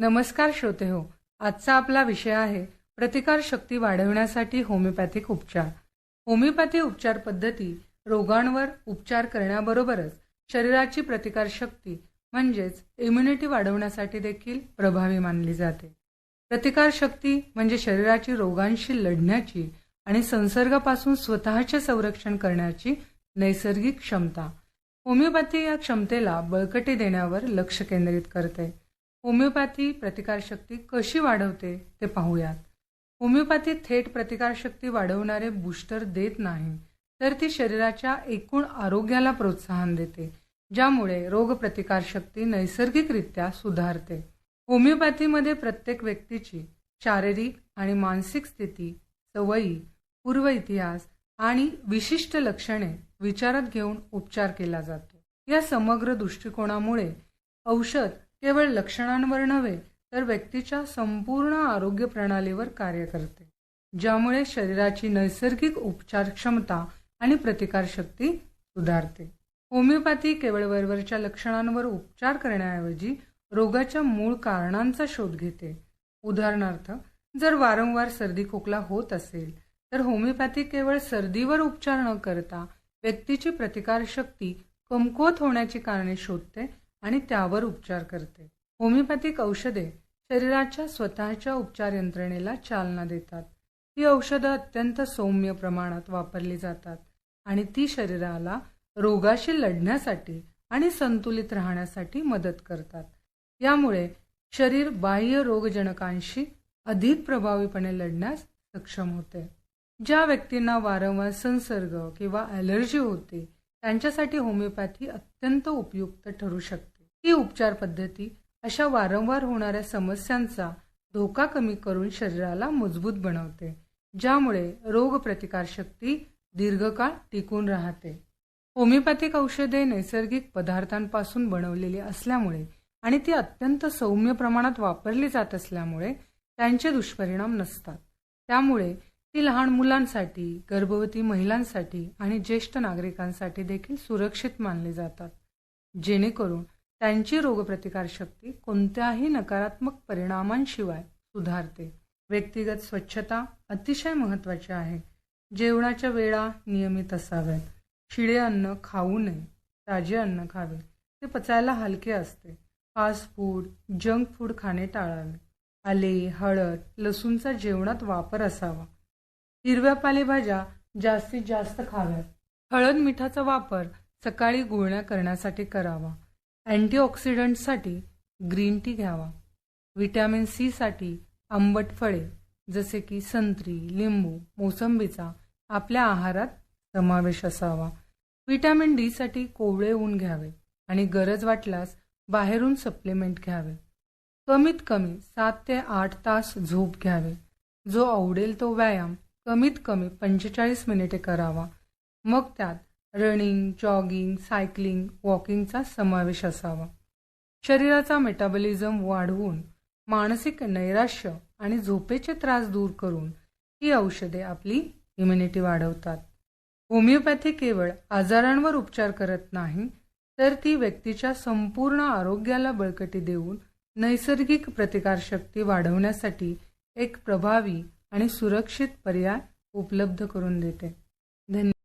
नमस्कार श्रोते हो आजचा आपला विषय आहे प्रतिकार शक्ती वाढवण्यासाठी होमिओपॅथिक उपचार. होमिओपॅथी उपचार पद्धती रोगांवर उपचार करण्याबरोबरच शरीराची प्रतिकार शक्ती म्हणजेच इम्युनिटी वाढवण्यासाठी देखील प्रभावी मानली जाते. प्रतिकार शक्ती म्हणजे शरीराची रोगांशी लढण्याची आणि संसर्गापासून स्वतःचे संरक्षण करण्याची नैसर्गिक क्षमता. होमिओपॅथी या क्षमतेला बळकटी देण्यावर लक्ष केंद्रित करते. होमिओपॅथी प्रतिकारशक्ती कशी वाढवते ते पाहूयात. होमिओपॅथी थेट प्रतिकारशक्ती वाढवणारे बूस्टर देत नाही तर ती शरीराच्या एकूण आरोग्याला प्रोत्साहन देते ज्यामुळे रोगप्रतिकारशक्ती नैसर्गिकरित्या सुधारते. होमिओपॅथीमध्ये प्रत्येक व्यक्तीची शारीरिक आणि मानसिक स्थिती सवयी पूर्व इतिहास आणि विशिष्ट लक्षणे विचारात घेऊन उपचार केला जातो. या समग्र दृष्टिकोनामुळे औषध केवळ लक्षणांवर नव्हे तर व्यक्तीच्या संपूर्ण आरोग्य प्रणालीवर कार्य करते ज्यामुळे शरीराची नैसर्गिक उपचार क्षमता आणि प्रतिकारशक्ती सुधारते. होमिओपॅथी केवळ वरवरच्या लक्षणांवर उपचार करण्याऐवजी रोगाच्या मूळ कारणांचा शोध घेते. उदाहरणार्थ जर वारंवार सर्दी खोकला होत असेल तर होमिओपॅथी केवळ सर्दीवर उपचार न करता व्यक्तीची प्रतिकारशक्ती कमकुवत होण्याची कारणे शोधते आणि त्यावर उपचार करते. होमिओपॅथिक औषधे शरीराच्या स्वतःच्या उपचार यंत्रणेला चालना देतात. ही औषधं अत्यंत सौम्य प्रमाणात वापरली जातात आणि ती शरीराला रोगाशी लढण्यासाठी आणि संतुलित राहण्यासाठी मदत करतात. यामुळे शरीर बाह्य रोगजनकांशी अधिक प्रभावीपणे लढण्यास सक्षम होते. ज्या व्यक्तींना वारंवार संसर्ग किंवा ॲलर्जी होते त्यांच्यासाठी होमिओपॅथी अत्यंत उपयुक्त ठरू शकते. ही उपचार पद्धती अशा वारंवार होणाऱ्या समस्यांचा धोका कमी करून शरीराला मजबूत बनवते ज्यामुळे रोगप्रतिकारशक्ती दीर्घकाळ टिकून राहते. होमिओपॅथिक औषधे नैसर्गिक पदार्थांपासून बनवलेली असल्यामुळे आणि ती अत्यंत सौम्य प्रमाणात वापरली जात असल्यामुळे त्यांचे दुष्परिणाम नसतात. त्यामुळे ती लहान मुलांसाठी गर्भवती महिलांसाठी आणि ज्येष्ठ नागरिकांसाठी देखील सुरक्षित मानली जातात. जेणेकरून त्यांची रोगप्रतिकारशक्ती कोणत्याही नकारात्मक परिणामांशिवाय सुधारते. व्यक्तिगत स्वच्छता अतिशय महत्त्वाची आहे. जेवणाच्या वेळा नियमित असाव्यात. शिळे अन्न खाऊ नये. ताजे अन्न खावे. ते पचायला हलके असते. फास्ट फूड जंक फूड खाणे टाळावे. आले हळद लसूणचा जेवणात वापर असावा. हिरव्या पालेभाज्या जास्तीत जास्त खाव्यात. हळद मिठाचा वापर सकाळी गुळण्या करण्यासाठी करावा. अँटीऑक्सिडंटसाठी ग्रीन टी घ्यावा. व्हिटॅमिन सीसाठी आंबट फळे जसे की संत्री लिंबू मोसंबीचा आपल्या आहारात समावेश असावा. व्हिटॅमिन डीसाठी कोवळे ऊन घ्यावे आणि गरज वाटल्यास बाहेरून सप्लिमेंट घ्यावे. कमीत कमी सात ते आठ तास झोप घ्यावे. जो आवडेल तो व्यायाम कमीत कमी पंचेचाळीस मिनिटे करावा. मग त्यात रनिंग जॉगिंग सायकलिंग वॉकिंगचा समावेश असावा. शरीराचा मेटाबॉलिझम वाढवून मानसिक नैराश्य आणि झोपेचे त्रास दूर करून ही औषधे आपली इम्युनिटी वाढवतात. होमिओपॅथी केवळ आजारांवर उपचार करत नाही तर ती व्यक्तीच्या संपूर्ण आरोग्याला बळकटी देऊन नैसर्गिक प्रतिकारशक्ती वाढवण्यासाठी एक प्रभावी आणि सुरक्षित पर्याय उपलब्ध करून देते.